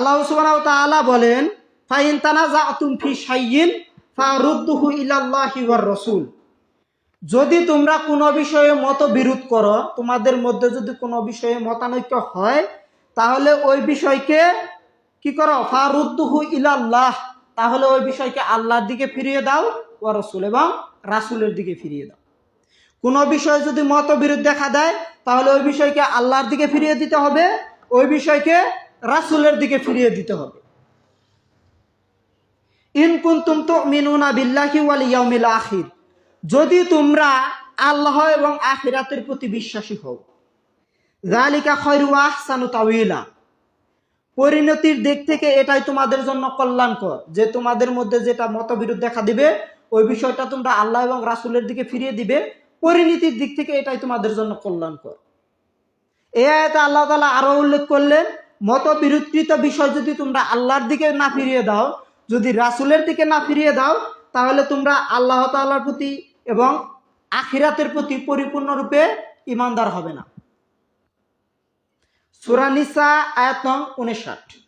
আল্লাহ বলেন রাসূল। যদি তোমরা কোনো বিষয়ে মত বিরোধ করো, তোমাদের মধ্যে যদি কোনো বিষয়ে মতানৈক্য হয়, তাহলে ওই বিষয়কে কি করো? ফারুদ্দুহু ইলাল্লাহ, তাহলে ওই বিষয়কে আল্লাহর দিকে ফিরিয়ে দাও ও রসুল এবং রাসুলের দিকে ফিরিয়ে দাও। কোনো বিষয়ে যদি মতবিরোধ দেখা দেয়, তাহলে ওই বিষয়কে আল্লাহর দিকে ফিরিয়ে দিতে হবে, ওই বিষয়কে রাসুলের দিকে ফিরিয়ে দিতে হবে। ইন কুনতুম তুমিনুনা বিল্লাহি আখির। যদি তোমরা আল্লাহ এবং আখিরাতের প্রতি বিশ্বাসী হও জালিকা খয়রু আহসানু পরিণতির দিক থেকে এটাই তোমাদের জন্য কল্যাণকর, যে তোমাদের মধ্যে যেটা মতবিরোধ দেখা দিবে, ওই বিষয়টা তোমরা আল্লাহ এবং রাসুলের দিকে ফিরিয়ে দিবে, পরিণতির দিক থেকে এটাই তোমাদের জন্য কল্যাণকর। এই আয়াতে আল্লাহ তালা আরও উল্লেখ করলেন মতবিরোধকৃত বিষয় যদি তোমরা আল্লাহর দিকে না ফিরিয়ে দাও, যদি রাসুলের দিকে না ফিরিয়ে দাও, তাহলে তোমরা আল্লাহ তাআলার প্রতি এবং আখিরাতের প্রতি পরিপূর্ণরূপে ইমানদার হবে না। সুরানিসা আয়াত উনষাট।